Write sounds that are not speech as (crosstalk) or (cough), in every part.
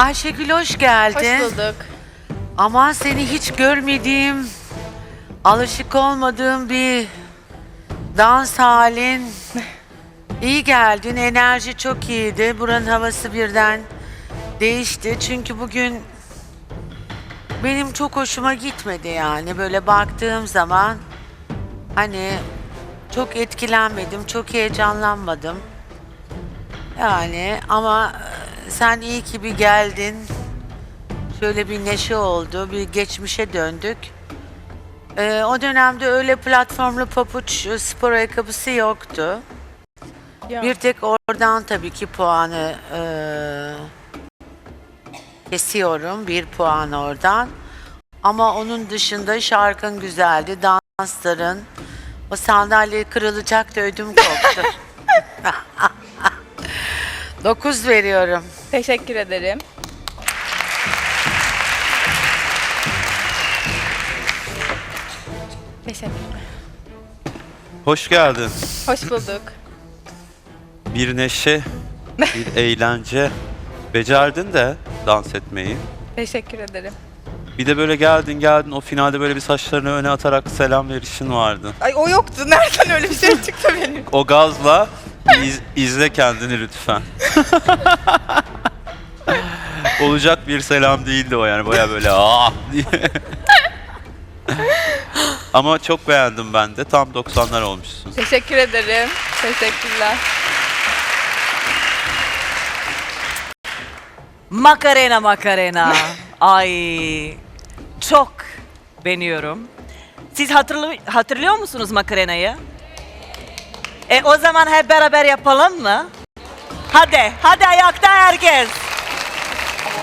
Ayşegül hoş geldin. Hoş bulduk. Aman seni hiç görmediğim, alışık olmadığım bir dans halin. İyi geldin, enerji çok iyiydi. Buranın havası birden değişti. Çünkü bugün benim çok hoşuma gitmedi yani. Böyle baktığım zaman hani çok etkilenmedim, çok heyecanlanmadım. Yani ama sen iyi ki bir geldin. Şöyle bir neşe oldu, bir geçmişe döndük. Ee, o dönemde öyle platformlu papuç e, spor ayakkabısı yoktu. Ya. Bir tek oradan tabii ki puanı e, kesiyorum. Bir puan oradan. Ama onun dışında şarkın güzeldi. Dansların. O sandalye kırılacak da ödüm koptu. (laughs) Dokuz veriyorum. Teşekkür ederim. Teşekkürler. Hoş geldin. Hoş bulduk. (laughs) Bir neşe, bir eğlence. Becerdin de dans etmeyi. Teşekkür ederim. Bir de böyle geldin geldin o finalde böyle bir saçlarını öne atarak selam verişin vardı. Ay o yoktu. Nereden öyle bir şey çıktı benim? O gazla iz- izle kendini lütfen. (laughs) Olacak bir selam değildi o yani baya böyle ah diye. (laughs) Ama çok beğendim ben de. Tam 90'lar olmuşsun. Teşekkür ederim. Teşekkürler. Makarena Makarena. Ay çok beğeniyorum. Siz hatırlı, hatırlıyor musunuz Makarena'yı? E o zaman hep beraber yapalım mı? Hadi, hadi ayakta herkes.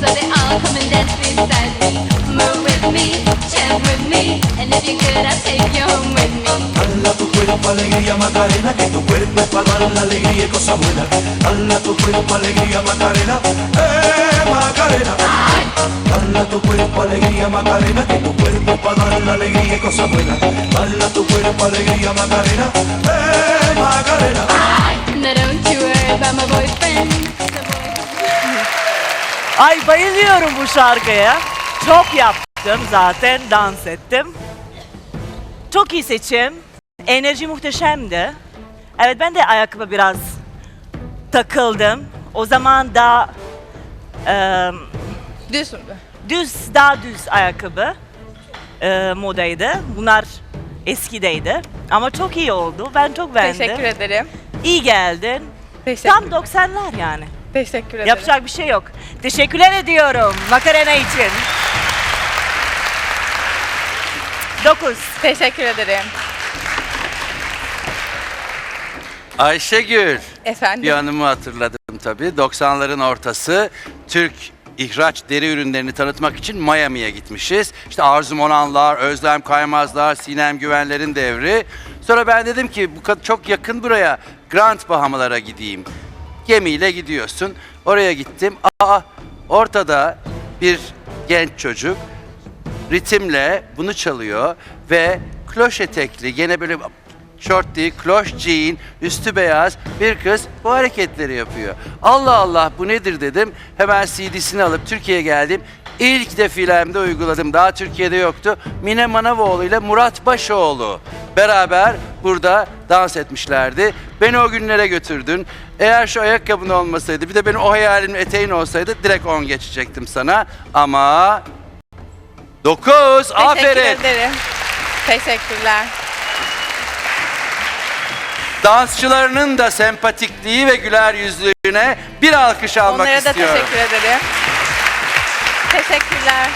So they all come and dance beside me. Move with me, chant with me. And if good, I'll take you home with me. Hala tu cuerpo alegría Macarena, que tu cuerpo es para dar la alegría y cosas buenas. Hala tu cuerpo alegría Macarena, eh Macarena. Hala tu cuerpo alegría Macarena, que tu cuerpo es para dar la alegría y cosas buenas. Hala tu cuerpo alegría Macarena, eh Macarena. Now don't you worry about my boyfriend. Ay bayılıyorum bu şarkıya. Çok yaptım zaten, dans ettim. Çok iyi seçim. Enerji muhteşemdi. Evet ben de ayakkabı biraz takıldım. O zaman da eee Düz mü? düz, daha düz ayakkabı eee, modaydı. Bunlar eskideydi. Ama çok iyi oldu. Ben çok beğendim. Teşekkür ederim. İyi geldin. Teşekkür, Tam 90'lar yani. Teşekkür ederim. Yapacak bir şey yok. Teşekkürler ediyorum Makarena için. 9. Teşekkür ederim. Ayşegül. Efendim. Bir anımı hatırladım tabii. 90'ların ortası Türk ihraç deri ürünlerini tanıtmak için Miami'ye gitmişiz. İşte Arzu Monanlar, Özlem Kaymazlar, Sinem Güvenler'in devri. Sonra ben dedim ki bu kad- çok yakın buraya Grand Bahamalara gideyim. Gemiyle gidiyorsun. Oraya gittim. Aa ortada bir genç çocuk ritimle bunu çalıyor ve kloş etekli gene böyle şort değil, kloş jean, üstü beyaz bir kız bu hareketleri yapıyor. Allah Allah bu nedir dedim. Hemen CD'sini alıp Türkiye'ye geldim. İlk defilemde uyguladım. Daha Türkiye'de yoktu. Mine Manavoğlu ile Murat Başoğlu beraber burada dans etmişlerdi. Beni o günlere götürdün. Eğer şu ayakkabın olmasaydı bir de benim o hayalimin eteğin olsaydı direkt 10 geçecektim sana. Ama 9 Teşekkür aferin. ederim. Teşekkürler. Dansçılarının da sempatikliği ve güler yüzlülüğüne bir alkış almak Onlara da istiyorum. teşekkür ederim. Teşekkürler.